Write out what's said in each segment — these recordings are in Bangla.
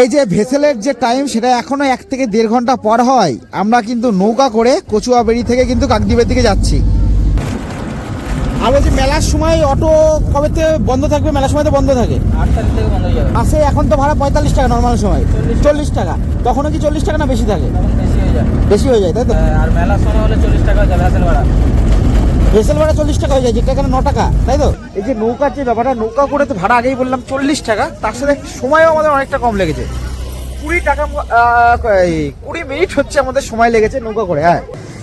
এই যে ভেসেলের যে টাইম সেটা এখনও এক থেকে দেড় ঘণ্টা পর হয়। আমরা কিন্তু নৌকা করে কচুয়া কচুয়াবেড়ি থেকে কিন্তু কাকদ্বীপের দিকে যাচ্ছি। আর বলছি মেলার সময় অটো কবে বন্ধ থাকবে? মেলার সময় তো বন্ধ থাকে। আট তারিখ থেকে বন্ধ হয়ে যাবে। আসে এখন তো ভাড়া পঁয়তাল্লিশ টাকা নর্মাল সময়। চল্লিশ টাকা। তখনও কি চল্লিশ টাকা না বেশি থাকে? বেশি হয়ে যাবে বেশি হয়ে যায় তাই তো? হ্যাঁ, আর মেলার সময় হলে চল্লিশ টাকা যাবে ভাড়া। ভেসেল ভাড়া চল্লিশ টাকা হয়ে যায় যেটা এখানে ন টাকা তাই তো? এই যে নৌকার যে ব্যাপারটা নৌকা করে তো ভাড়া আগেই বললাম চল্লিশ টাকা তার সাথে সময়ও আমাদের অনেকটা কম লেগেছে। কুড়ি টাকা এই কুড়ি মিনিট হচ্ছে আমাদের সময় লেগেছে নৌকা করে হ্যাঁ।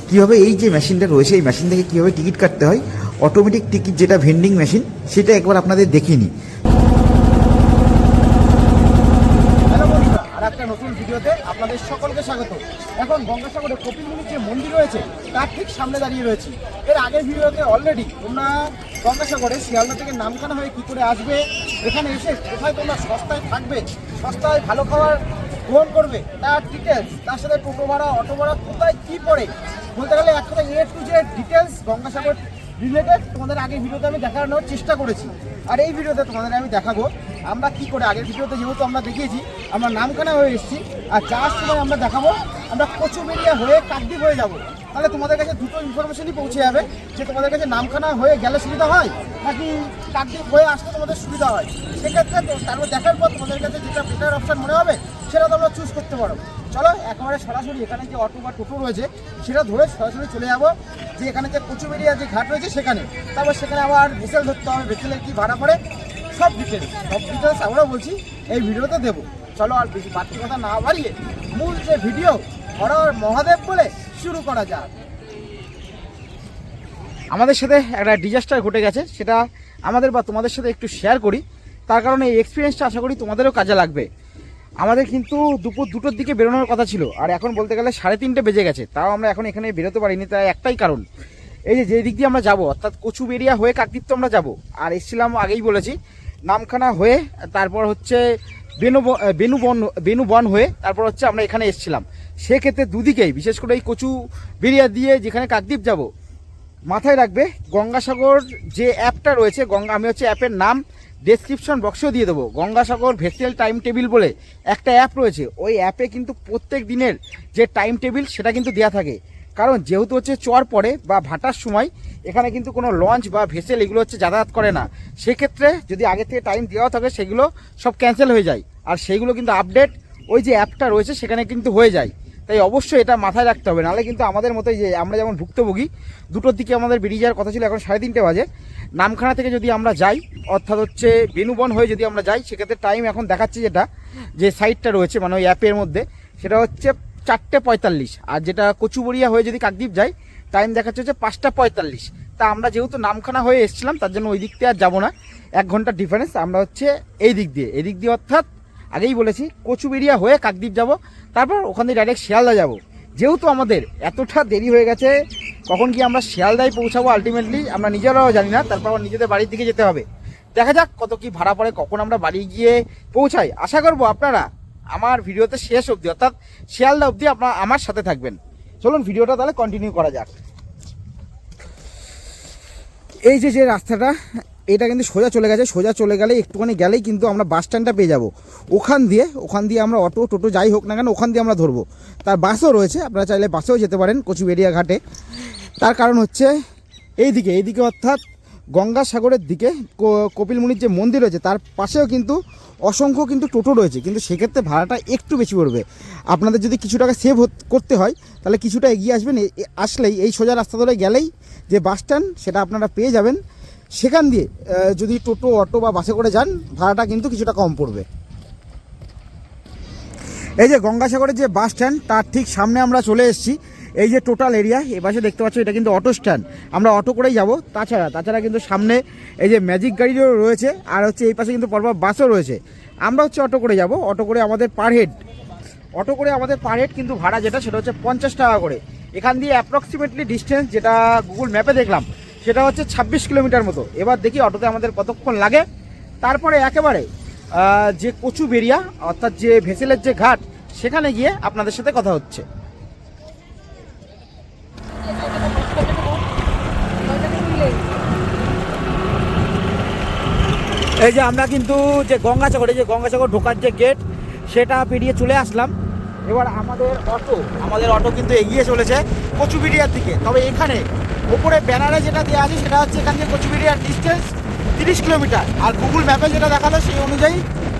কীভাবে এই যে মেশিনটা রয়েছে এই মেশিন থেকে কীভাবে টিকিট কাটতে হয় অটোমেটিক টিকিট যেটা ভেন্ডিং মেশিন সেটা একবার আপনাদের দেখিয়ে নিই। আর একটা নতুন ভিডিওতে আপনাদের সকলকে স্বাগত। এখন গঙ্গাসাগরে কপিলমুনির যে মন্দির রয়েছে তার ঠিক সামনে দাঁড়িয়ে রয়েছি। এর আগের ভিডিওতে অলরেডি তোমরা গঙ্গাসাগরে শিয়ালদা থেকে নামখানা হয়ে কি করে আসবে, এখানে এসে কোথায় তোমরা সস্তায় থাকবে, সস্তায় ভালো খাবার গ্রহণ করবে, তার ডিটেলস তার সাথে টোটো ভাড়া, অটো ভাড়া, কোথায় কী পড়ে, বলতে গেলে এক কথা A to Z details Gangasagar related তোমাদের আগের ভিডিওতে আমি দেখানোর চেষ্টা করেছি। আর এই ভিডিওতে তোমাদের আমি দেখাবো, আমরা কি করে আগের ভিডিওতে যেহেতু আমরা দেখিয়েছি, আমরা নামখানা হয়ে এসেছি, আর যাওয়ার সময় আমরা দেখাবো, আমরা কচুবেরিয়া হয়ে কাকদ্বীপ হয়ে যাব। তাহলে তোমাদের কাছে দুটো ইনফরমেশনই পৌঁছে যাবে যে তোমাদের কাছে নামখানা হয়ে গেলে সুবিধা হয় নাকি কাকদ্বীপ হয়ে আসতে তোমাদের সুবিধা হয়? সেক্ষেত্রে তারপর দেখার পর তোমাদের কাছে যেটা বেটার অপশান মনে হবে, সেটা তোমরা চুজ করতে পারো। চলো, একেবারে সরাসরি এখানে যে অটো বা টোটো রয়েছে, সেটা ধরে সরাসরি চলে যাব। যে এখানে যে কচুবেরিয়া যে ঘাট রয়েছে সেখানে। তারপর সেখানে আবার ভেসেল ধরতে হবে ভেসেলের কি ভাড়া পড়ে? সব ডিটেলস সব ডিটেলস আমরাও বলছি, এই ভিডিওতে দেবো। চলো আর বেশি বাড়তি কথা না বাড়িয়ে মূল যে ভিডিও হরর মহাদেব বলে শুরু করা যাক। আমাদের সাথে একটা ডিজাস্টার ঘটে গেছে, সেটা আমাদের বা তোমাদের সাথে একটু শেয়ার করি। তার কারণে এই এক্সপিরিয়েন্সটা আশা করি তোমাদেরও কাজে লাগবে। আমাদের কিন্তু দুপুর দুটোর দিকে বেরোনোর কথা ছিল, আর এখন বলতে গেলে সাড়ে তিনটে বেজে গেছে, তাও আমরা এখন এখানে বেরোতে পারিনি, তাই একটাই কারণ। এই যে যে দিক দিয়ে আমরা যাব, অর্থাৎ কচুবেরিয়া হয়ে কাকদ্বীপ আমরা যাব, আর এসেছিলাম আগেই বলেছি, নামখানা হয়ে তারপর হচ্ছে বেনু বেনুবন বেনুবন হয়ে তারপর হচ্ছে আমরা এখানে এসেছিলাম। সেক্ষেত্রে দুদিকেই, বিশেষ করে এই কচু বেরিয়া দিয়ে যেখানে কাকদ্বীপ যাব, মাথায় রাখবে গঙ্গাসাগর যে অ্যাপটা রয়েছে, গঙ্গা, আমি হচ্ছে অ্যাপের নাম ডেসক্রিপশন বক্সেও দিয়ে দেবো। গঙ্গাসাগর ভেসেল টাইম টেবিল বলে একটা অ্যাপ রয়েছে, ওই অ্যাপে কিন্তু প্রত্যেক দিনের যে টাইম টেবিল সেটা কিন্তু দেওয়া থাকে। কারণ যেহেতু হচ্ছে চর পড়ে বা ভাটার সময়, এখানে কিন্তু কোনো লঞ্চ বা ভেসেল এগুলো হচ্ছে যাতায়াত করে না। সেক্ষেত্রে যদি আগে থেকে টাইম দেওয়া থাকে, সেগুলো সব ক্যান্সেল হয়ে যায়। আর সেইগুলো কিন্তু আপডেট ওই যে অ্যাপটা রয়েছে, সেখানে কিন্তু হয়ে যায়। তাই অবশ্যই এটা মাথায় রাখতে হবে। নাহলে কিন্তু আমাদের মতোই যে আমরা যেমন ভুক্তভোগী, দুটোর দিকে আমাদের বেরিয়ে যাওয়ার কথা ছিল এখন সাড়ে তিনটে বাজে। নামখানা থেকে যদি আমরা যাই, অর্থাৎ হচ্ছে বেনুবন হয়ে যদি আমরা যাই, সেক্ষেত্রে টাইম এখন দেখাচ্ছে যেটা, যে সাইটটা রয়েছে মানে ওই অ্যাপের মধ্যে, সেটা হচ্ছে চারটে পঁয়তাল্লিশ। আর যেটা কচুবড়িয়া হয়ে যদি কাকদ্বীপ যাই টাইম দেখাচ্ছে হচ্ছে পাঁচটা পঁয়তাল্লিশ। তা আমরা যেহেতু নামখানা হয়ে এসেছিলাম, তার জন্য ওই দিক দিয়ে আর যাব না। এক ঘণ্টার ডিফারেন্স আমরা হচ্ছে এই দিক দিয়ে। এই দিক দিয়ে অর্থাৎ আগেই বলেছি কচুবেরিয়া হয়ে কাকদ্বীপ যাব, তারপর ওখান থেকে ডাইরেক্ট শিয়ালদা যাব। যেহেতু আমাদের এতটা দেরি হয়ে গেছে, কখন কি আমরা শিয়ালদায় পৌঁছাবো আলটিমেটলি আমরা নিজেরাও জানি না, তারপর আবার নিজেদের বাড়ির দিকে যেতে হবে। দেখা যাক কত কি ভাড়া পড়ে, কখন আমরা বাড়ি গিয়ে পৌঁছাই। আশা করব আপনারা আমার ভিডিওতে শেষ অবধি, অর্থাৎ শিয়ালদা অবধি আপনারা আমার সাথে থাকবেন। চলুন ভিডিওটা তাহলে কন্টিনিউ করা যাক। এই যে যে রাস্তাটা এটা কিন্তু সোজা চলে গেছে, সোজা চলে গেলে একটুখানি গেলেই কিন্তু আমরা বাস স্ট্যান্ডটা পেয়ে যাব। ওখান দিয়ে ওখান দিয়ে আমরা অটো, টোটো যাই হোক না কেন, ওখান দিয়ে আমরা ধরবো। তার বাসও রয়েছে, আপনারা চাইলে বাসেও যেতে পারেন কচুবেরিয়া ঘাটে। তার কারণ হচ্ছে এই দিকে এইদিকে অর্থাৎ গঙ্গাসাগরের দিকে কপিলমুনির যে মন্দির রয়েছে, তার পাশেও কিন্তু অসংখ্য কিন্তু টোটো রয়েছে, কিন্তু সেক্ষেত্রে ভাড়াটা একটু বেশি পড়বে। আপনাদের যদি কিছু টাকা সেভ করতে হয়, তাহলে কিছুটা এগিয়ে আসবেন আসলেই এই সোজা রাস্তা ধরে গেলেই যে বাস স্ট্যান্ড, সেটা আপনারা পেয়ে যাবেন। সেখান দিয়ে যদি টোটো, অটো বা বাসে করে যান, ভাড়াটা কিন্তু কিছুটা কম পড়বে। এই যে গঙ্গাসাগরের যে বাস স্ট্যান্ড, তার ঠিক সামনে আমরা চলে এসেছি। এই যে টোটাল এরিয়া এ পাশে দেখতে পাচ্ছ এটা কিন্তু অটো স্ট্যান্ড। আমরা অটো করেই যাব। তাছাড়া তাছাড়া কিন্তু সামনে এই যে ম্যাজিক গাড়িও রয়েছে, আর হচ্ছে এই পাশে কিন্তু পরপর বাসও রয়েছে। আমরা হচ্ছে অটো করে যাব। অটো করে আমাদের পার হেড অটো করে আমাদের পার হেড কিন্তু ভাড়া যেটা, সেটা হচ্ছে পঞ্চাশ টাকা করে। এখান দিয়ে অ্যাপ্রক্সিমেটলি ডিস্টেন্স যেটা গুগল ম্যাপে দেখলাম সেটা হচ্ছে ছাব্বিশ কিলোমিটার মতো। এবার দেখি অটোতে আমাদের কতক্ষণ লাগে। তারপরে একেবারে যে কচু বেরিয়া অর্থাৎ যে ভেসেলের যে ঘাট, সেখানে গিয়ে আপনাদের সাথে কথা হচ্ছে। এই যে আমরা কিন্তু যে গঙ্গাসাগর এই যে গঙ্গাসাগর ঢোকার যে গেট সেটা পেরিয়ে চলে আসলাম। এবার আমাদের অটো আমাদের অটো কিন্তু এগিয়ে চলেছে কচুবিড়িয়ার দিকে। তবে এখানে ওপরে ব্যানারে যেটা দেওয়া আছে সেটা হচ্ছে এখান থেকে কচুবিড়িয়ার ডিস্টেন্স তিরিশ কিলোমিটার। আর গুগল ম্যাপে যেটা দেখাল সেই অনুযায়ী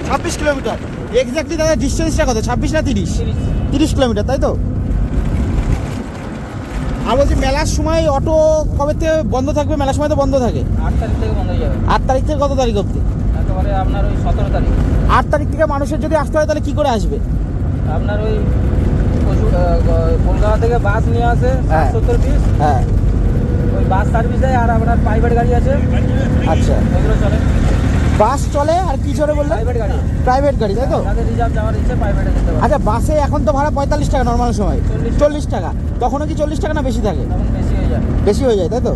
ছাব্বিশ কিলোমিটার। এক্স্যাক্টলি দাদা ডিস্টেন্সটা কত? ছাব্বিশ না তিরিশ? তিরিশ কিলোমিটার তাই তো? আর বলছি মেলার সময় অটো কবে থেকে বন্ধ থাকবে? মেলার সময় তো বন্ধ থাকে। আট তারিখ থেকে বন্ধ হয়ে যাবে। আট তারিখ থেকে কত তারিখ অবধি? একেবারে আপনার ওই সতেরো তারিখ। আট তারিখ থেকে মানুষের যদি আসতে হয় তাহলে কি করে আসবে? আপনার ওই কলকাতা থেকে বাস নিয়ে আসে। সত্তর পিস হ্যাঁ। বাস সার্ভিস দেয় আর আপনার প্রাইভেট গাড়ি আছে। আচ্ছা। চলে। বাস চলে আর কি চলে বললে প্রাইভেট গাড়ি। প্রাইভেট গাড়ি তাই তো? রিজার্ভ যাওয়ার ইচ্ছে প্রাইভেটে যেতে পারে আচ্ছা বাসে এখন তো ভাড়া পঁয়তাল্লিশ টাকা নর্মাল সময়। চল্লিশ। টাকা। তখনও কি চল্লিশ টাকা না বেশি থাকে? তখন বেশি হয়ে যায়। বেশি হয়ে যায় তাই তো?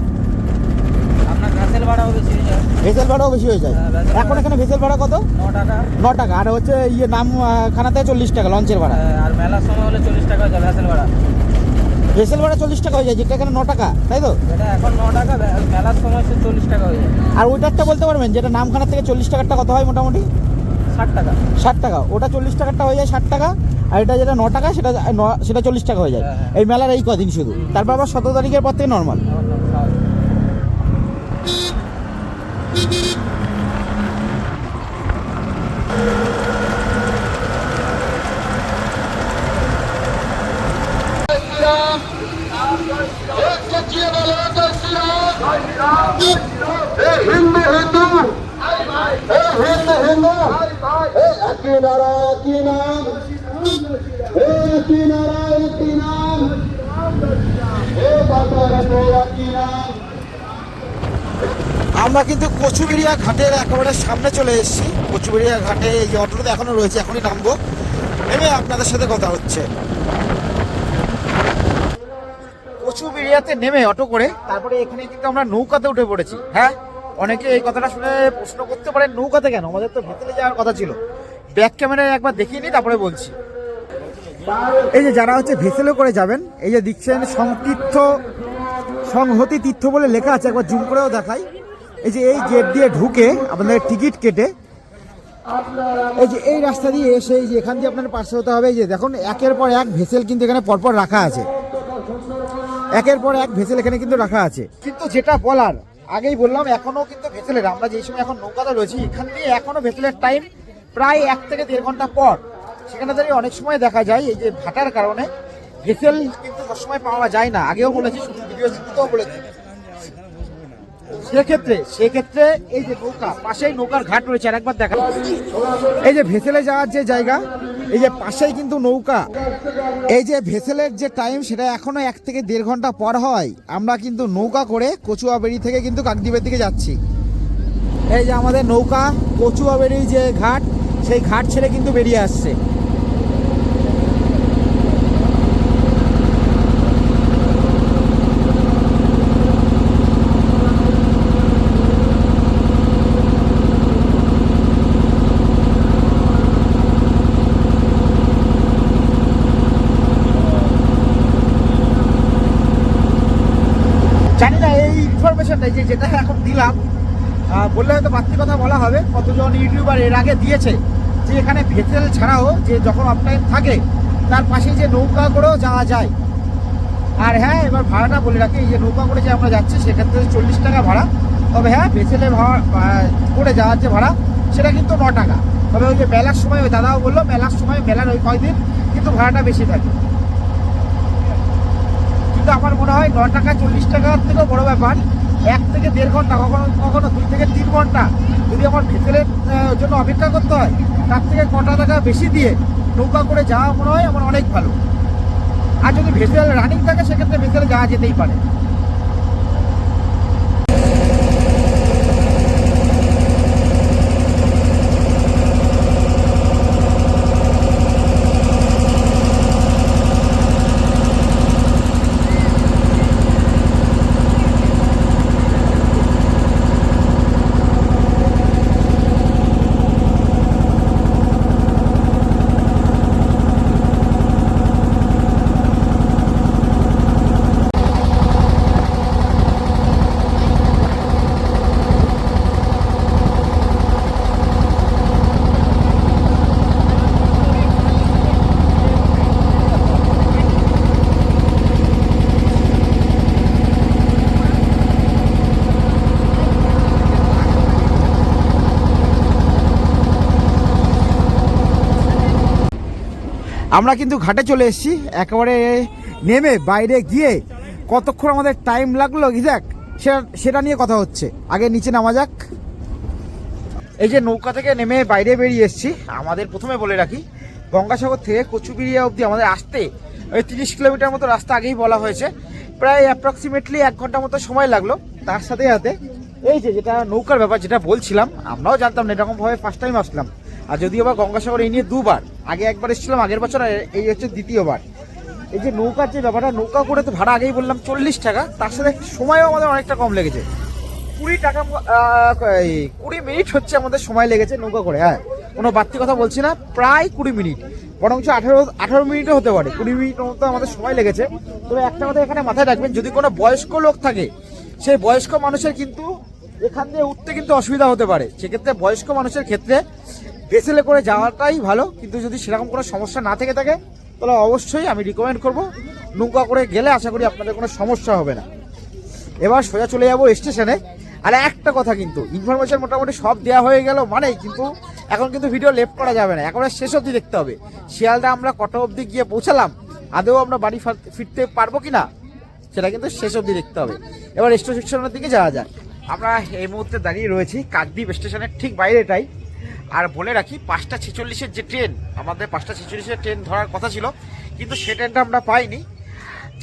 আপনার ভ্যাসেল ভাড়াও বেশি হয়ে যায়। ভেসেল ভাড়াও বেশি হয়ে যায়। হ্যাঁ, এখন এখানে ভেসেল ভাড়া কত? ন টাকা। ন টাকা। আর হচ্ছে ইয়ে নাম খানাতে চল্লিশ টাকা লঞ্চের ভাড়া। আর মেলার সময় হলে চল্লিশ টাকা ভেসেল ভাড়া। ভেসেল ভাড়া চল্লিশ টাকা হয়ে যায় যেটা এখানে ন টাকা তাই তো? এটা এখন ন টাকা মেলার সময় সে চল্লিশ টাকা হয়ে যায়। আর ওইটারটা বলতে পারবেন যেটা নামখানা থেকে চল্লিশ টাকারটা কত হয় মোটামুটি? ষাট টাকা। ষাট টাকা। ওটা চল্লিশ টাকারটা হয়ে যায় ষাট টাকা আর এটা যেটা ন টাকা সেটা সেটা চল্লিশ টাকা হয়ে যায়। হ্যাঁ, হ্যাঁ। এই মেলার এই কদিন শুধু। তারপর আবার সতেরো তারিখের পর থেকে নর্মাল আমরা কিন্তু কচুবেড়িয়া ঘাটের একেবারে সামনে চলে এসেছি। কচুবেড়িয়া ঘাটে এই অটোটা এখনও রয়েছে এখনই নামবো। এবার আপনাদের সাথে কথা হচ্ছে। কচুবেড়িয়াতে নেমে অটো করে, তারপরে এখানে কিন্তু আমরা নৌকাতে উঠে পড়েছি। হ্যাঁ? অনেকে এই কথাটা শুনে প্রশ্ন করতে পারেন, নৌকাতে কেন? আমাদের তো ভেতরে যাওয়ার কথা ছিল। ব্যাক ক্যামেরায় একবার দেখিয়ে নিই, তারপরে বলছি। এই যে যারা হচ্ছে ভেসেলে করে যাবেন, এই যে দেখছেন সংতীর্থ সংহতি তীর্থ বলে লেখা আছে, একবার জুম করেও দেখাই। এই যে এই গেট দিয়ে ঢুকে আপনাদের টিকিট কেটে, এই যে এই রাস্তা দিয়ে এসে এই যে এখান দিয়ে আপনার পাশে হতে হবে, এই যে দেখুন, একের পর এক ভেসেল কিন্তু এখানে পরপর রাখা আছে। একের পর এক ভেসেল এখানে কিন্তু রাখা আছে। কিন্তু যেটা বলার, আগেই বললাম, এখনও কিন্তু ভেসেলের, আমরা যেই সময় এখন নৌকাতে রয়েছি, এখান দিয়ে এখনও ভেসেলের টাইম প্রায় এক থেকে দেড় ঘণ্টা পর। সেখানে দাঁড়িয়ে অনেক সময় দেখা যায়, এই যে ভাটার কারণে ভেসেল কিন্তু সবসময় পাওয়া যায় না। আগেও বলেছি, শুধু ভিডিও বলেছি। সেক্ষেত্রে সেক্ষেত্রে এই যে নৌকা, পাশেই নৌকার ঘাট রয়েছে, আর একবার দেখা এই যে ভেসেলে যাওয়ার যে জায়গা এই যে পাশেই কিন্তু নৌকা। এই যে ভেসেলের যে টাইম সেটা এখনও এক থেকে দেড় ঘণ্টা পর হয়। আমরা কিন্তু নৌকা করে কচুয়া বেড়ি থেকে কিন্তু কাকদ্বীপের দিকে যাচ্ছি। এই যে আমাদের নৌকা কচুয়া কচুয়াবেড়ি যে ঘাট, সেই ঘাট ছেড়ে কিন্তু বেরিয়ে আসছে জানি না এই ইনফরমেশনটা যে যেটা এখন দিলাম আহ, বললে হয়তো বাড়তি কথা বলা হবে। কতজন ইউটিউবার এর আগে দিয়েছে যে এখানে ভেসেল ছাড়াও যে যখন অফ টাইম থাকে, তার পাশে যে নৌকা করেও যাওয়া যায়। আর হ্যাঁ এবার ভাড়াটা বলে রাখি, এই যে নৌকা করে যে আমরা যাচ্ছি, সেক্ষেত্রে চল্লিশ টাকা ভাড়া। তবে হ্যাঁ ভেসেলে করে যাওয়ার যে ভাড়া, সেটা কিন্তু ন টাকা। তবে ওই যে মেলার সময় ওই দাদাও বলল, মেলার সময়, মেলার ওই কয়দিন কিন্তু ভাড়াটা বেশি থাকে। কিন্তু আমার মনে হয় ন টাকা, চল্লিশ টাকার থেকেও বড় ব্যাপার। এক থেকে দেড় ঘণ্টা, কখনো কখনো দুই থেকে তিন ঘণ্টা যদি আমার ভেতরের জন্য অপেক্ষা করতে হয়, তার থেকে কটা টাকা বেশি দিয়ে নৌকা করে যাওয়া মনে হয় আমার অনেক ভালো। আর যদি ভেসেল রানিং থাকে, সেক্ষেত্রে ভেসেলে যাওয়া যেতেই পারে। আমরা কিন্তু ঘাটে চলে এসেছি। একেবারে নেমে বাইরে গিয়ে কতক্ষণ আমাদের টাইম লাগল দেখ সেটা সেটা নিয়ে কথা হচ্ছে। আগে নিচে নামা যাক। এই যে নৌকা থেকে নেমে বাইরে বেরিয়ে এসেছি। আমাদের প্রথমে বলে রাখি, গঙ্গাসাগর থেকে কচুবিড়িয়া অবধি আমাদের আসতে ওই তিরিশ কিলোমিটার মতো রাস্তা আগেই বলা হয়েছে। প্রায় অ্যাপ্রক্সিমেটলি এক ঘণ্টা মতো সময় লাগল তার সাথে সাথে। এই যে যেটা নৌকার ব্যাপার যেটা বলছিলাম, আমরাও জানতাম না, এরকমভাবে ফার্স্ট টাইম আসলাম। আর যদিও বা গঙ্গাসাগর এই নিয়ে দুবার, আগে একবার এসেছিলাম, আগের বছর এই হচ্ছে দ্বিতীয়বার। এই যে নৌকার যে ব্যাপারটা, নৌকা করে তো ভাড়া, আগেই বললাম চল্লিশ টাকা, তার সাথে সময়ও আমাদের অনেকটা কম লেগেছে। কুড়ি টাকা কুড়ি মিনিট হচ্ছে আমাদের সময় লেগেছে নৌকা করে হ্যাঁ। কোনো বাড়তি কথা বলছি না, প্রায় কুড়ি মিনিট। বরঞ্চ আঠারো আঠারো মিনিটও হতে পারে, কুড়ি মিনিট মতো আমাদের সময় লেগেছে। তবে একটা কথা এখানে মাথায় রাখবেন, যদি কোনো বয়স্ক লোক থাকে, সেই বয়স্ক মানুষের কিন্তু এখান দিয়ে উঠতে কিন্তু অসুবিধা হতে পারে। সেক্ষেত্রে বয়স্ক মানুষের ক্ষেত্রে ভেসেলে করে যাওয়াটাই ভালো, কিন্তু যদি সেরকম কোনো সমস্যা না থেকে থাকে, তাহলে অবশ্যই আমি রিকমেন্ড করব, নৌকা করে গেলে আশা করি আপনাদের কোনো সমস্যা হবে না। এবার সোজা চলে যাব স্টেশনে আর একটা কথা কিন্তু ইনফরমেশন মোটামুটি সব দেওয়া হয়ে গেল মানে কিন্তু এখন কিন্তু ভিডিও লেফট করা যাবে না এখন শেষ অবধি দেখতে হবে। শিয়ালদা আমরা কত অবধি গিয়ে পৌঁছালাম, আদৌ আমরা বাড়ি ফিরতে পারব কি না সেটা কিন্তু শেষ অবধি দেখতে হবে। এবার স্টেশনের দিকে যাওয়া যায় আমরা এই মুহূর্তে দাঁড়িয়ে রয়েছি কাকদ্বীপ স্টেশনের ঠিক বাইরেটাই। আর বলে রাখি, পাঁচটা ছেচল্লিশের যে ট্রেন, আমাদের পাঁচটা ছেচল্লিশের ট্রেন ধরার কথা ছিল, কিন্তু সে ট্রেনটা আমরা পাইনি।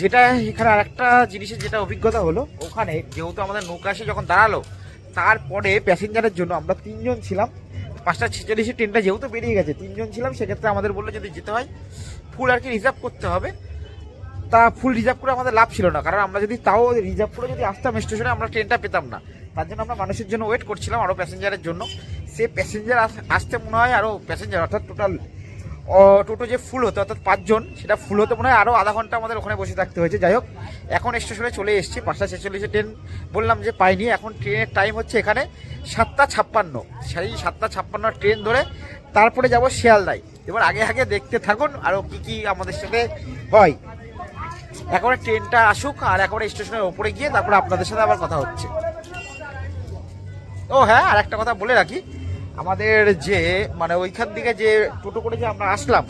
যেটা এখানে আরেকটা জিনিসের যেটা অভিজ্ঞতা হলো, ওখানে যেহেতু আমাদের নৌকা এসে যখন দাঁড়াল, তারপরে প্যাসেঞ্জারের জন্য আমরা তিনজন ছিলাম। পাঁচটা ছেচল্লিশের ট্রেনটা যেহেতু বেরিয়ে গেছে, তিনজন ছিলাম, সেক্ষেত্রে আমাদের বলল যদি যেতে হয়, ফুল আর কি রিজার্ভ করতে হবে। তা ফুল রিজার্ভ করে আমাদের লাভ ছিল না। কারণ আমরা যদি তাও রিজার্ভ করে যদি আসতাম স্টেশনে আমরা ট্রেনটা পেতাম না। তার জন্য আমরা মানুষের জন্য ওয়েট করছিলাম আরও প্যাসেঞ্জারের জন্য। সে প্যাসেঞ্জার আসতে মনে হয় আরও প্যাসেঞ্জার অর্থাৎ টোটাল টোটো যে ফুল হতো, অর্থাৎ পাঁচজন, সেটা ফুল হতে মনে হয় আরও আধা ঘণ্টা আমাদের ওখানে বসে থাকতে হয়েছে। যাই হোক, এখন স্টেশনে চলে এসেছি, পাঁচটা ছেচল্লিশে ট্রেন বললাম যে পাইনি। এখন ট্রেনের টাইম হচ্ছে এখানে সাতটা ছাপ্পান্ন। সেই সাতটা ছাপ্পান্ন ট্রেন ধরে তারপরে যাব শিয়ালদায়। এবার আগে আগে দেখতে থাকুন আরও কী কী আমাদের সাথে হয়। একবারে ট্রেনটা আসুক আর একবারে স্টেশনের ওপরে গিয়ে তারপরে আপনাদের সাথে আবার কথা হচ্ছে। ও হ্যাঁ আর একটা কথা বলে রাখি। আমাদের যে মানে ওইখান থেকে যে টোটো করে যে আমরা আসলাম,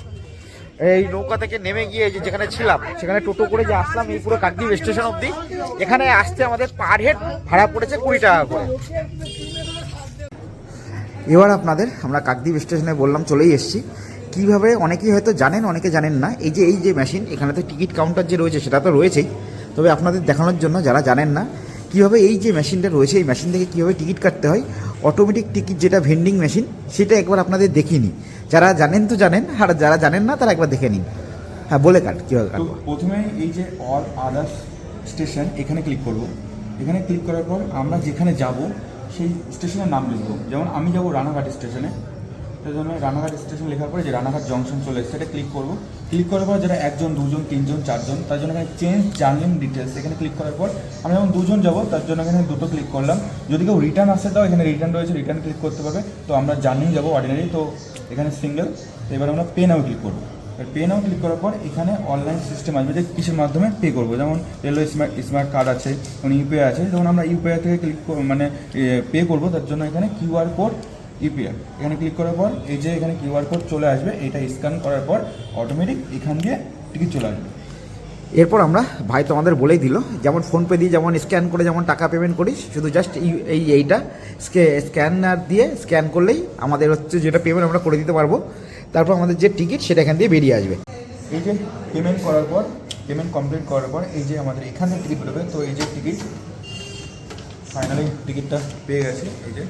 এই নৌকা থেকে নেমে গিয়ে যে যেখানে ছিলাম, সেখানে টোটো করে যে আসলাম, এই পুরো কাকদ্বীপ স্টেশন অবধি। এখানে আসতে আমাদের পার হেড ভাড়া পড়েছে কুড়ি টাকা করে। এবার আপনাদের আমরা কাকদ্বীপ স্টেশনে বললাম, চলেই এসেছি। কীভাবে অনেকেই হয়তো জানেন অনেকে জানেন না। এই যে এই যে মেশিন এখানে তো টিকিট কাউন্টার যে রয়েছে সেটা তো রয়েছেই। তবে আপনাদের দেখানোর জন্য যারা জানেন না কীভাবে এই যে মেশিনটা রয়েছে এই মেশিন থেকে কীভাবে টিকিট কাটতে হয় অটোমেটিক টিকিট যেটা ভেন্ডিং মেশিন সেটা একবার আপনাদের দেখিয়ে নিই যারা জানেন তো জানেন আর যারা জানেন না তারা একবার দেখে নিন। হ্যাঁ বলে কাট কীভাবে তো কাটবো? প্রথমে এই যে অল আদার্স স্টেশন এখানে ক্লিক করব। এখানে ক্লিক করার পর আমরা যেখানে যাব সেই স্টেশনের নাম লিখব। যেমন আমি যাব রানাঘাট স্টেশনে জন্য রানাঘাট স্টেশন লেখার পরে যে রানাঘাট জংশন চলে এসেছে, এটা ক্লিক করব। ক্লিক করার পর যারা একজন, দুজন, তিনজন, চারজন, তার জন্য এখানে চেঞ্জ জার্নিং ডিটেলস এখানে ক্লিক করার পর আমরা যেমন দুজন যাব, তার জন্য এখানে দুটো ক্লিক করলাম। যদি কেউ রিটার্ন আসে, তাও এখানে রিটার্ন রয়েছে রিটার্ন ক্লিক করতে পারবে। তো আমরা জার্নি যাব অর্ডিনারি তো এখানে সিঙ্গেল তো এবার আমরা পে নাও ক্লিক করব। পে নাও ক্লিক করার পর এখানে অনলাইন সিস্টেম আসবে, যে কিসের মাধ্যমে পে করব। যেমন রেলওয়ে স্মার্ট স্মার্ট কার্ড আছে, যেমন ইউপিআই আছে যেমন আমরা ইউপিআই থেকে ক্লিক মানে পে করব। তার জন্য এখানে কিউআর কোড ইউপিআই এখানে ক্লিক করার পর এই যে এখানে কিউআর কোড চলে আসবে এটা স্ক্যান করার পর অটোমেটিক এখান দিয়ে টিকিট চলে আসবে। এরপর আমরা, ভাই তোমাদের বলেই দিল, যেমন ফোনপে দিয়ে যেমন স্ক্যান করে যেমন টাকা পেমেন্ট করিস, শুধু জাস্ট এই এইটা। স্ক্যানার দিয়ে স্ক্যান করলেই আমাদের হচ্ছে যেটা পেমেন্ট আমরা করে দিতে পারব, তারপর আমাদের যে টিকিট সেটা এখান দিয়ে বেরিয়ে আসবে। এই যে পেমেন্ট করার পর পেমেন্ট কমপ্লিট করার পর এই যে আমাদের এখানে টিকিট বেরোবে তো এই যে টিকিট ফাইনালি টিকিটটা পেয়ে গেছে, এই যে।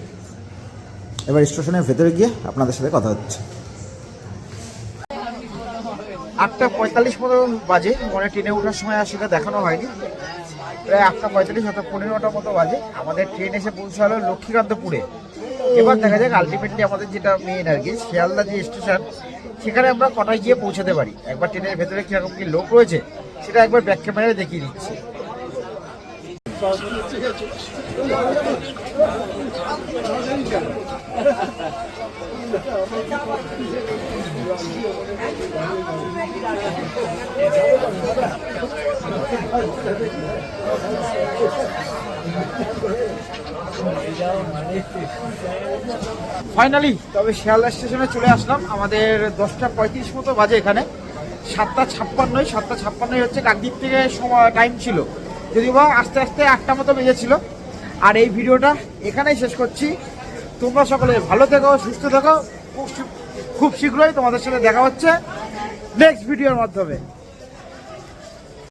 এবার স্টেশনের ভেতরে গিয়ে আপনাদের সাথে কথা হচ্ছে। আটটা পঁয়তাল্লিশ মতো বাজে। মানে ট্রেনে ওঠার সময় সেটা দেখানো হয়নি। প্রায় আটটা পঁয়তাল্লিশ অর্থাৎ পনেরোটা মতো বাজে। আমাদের ট্রেন এসে পৌঁছালো লক্ষ্মীকান্তপুরে। এবার দেখা যাক আলটিমেটলি আমাদের যেটা মেন আর কি, শিয়ালদা যে স্টেশন সেখানে আমরা কটায় গিয়ে পৌঁছাতে পারি। একবার ট্রেনের ভেতরে কীরকম কি লোক রয়েছে, সেটা একবার ব্যাক ক্যামেরায় দেখিয়ে দিচ্ছি। ফাইনালি তবে শিয়ালদা স্টেশনে চলে আসলাম। আমাদের দশটা পঁয়ত্রিশ মতো বাজে এখানে। সাতটা ছাপ্পান্নই সাতটা ছাপ্পান্নই হচ্ছে কাকদ্বীপ থেকে সময় টাইম ছিল। যদিও বা আস্তে আস্তে আটটা মতো বেজেছিল। আর এই ভিডিওটা এখানেই শেষ করছি। তোমরা সকলে ভালো থেকো, সুস্থ থেকো। খুব খুব শীঘ্রই তোমাদের সাথে দেখা হচ্ছে। নেক্সট ভিডিওর মাধ্যমে।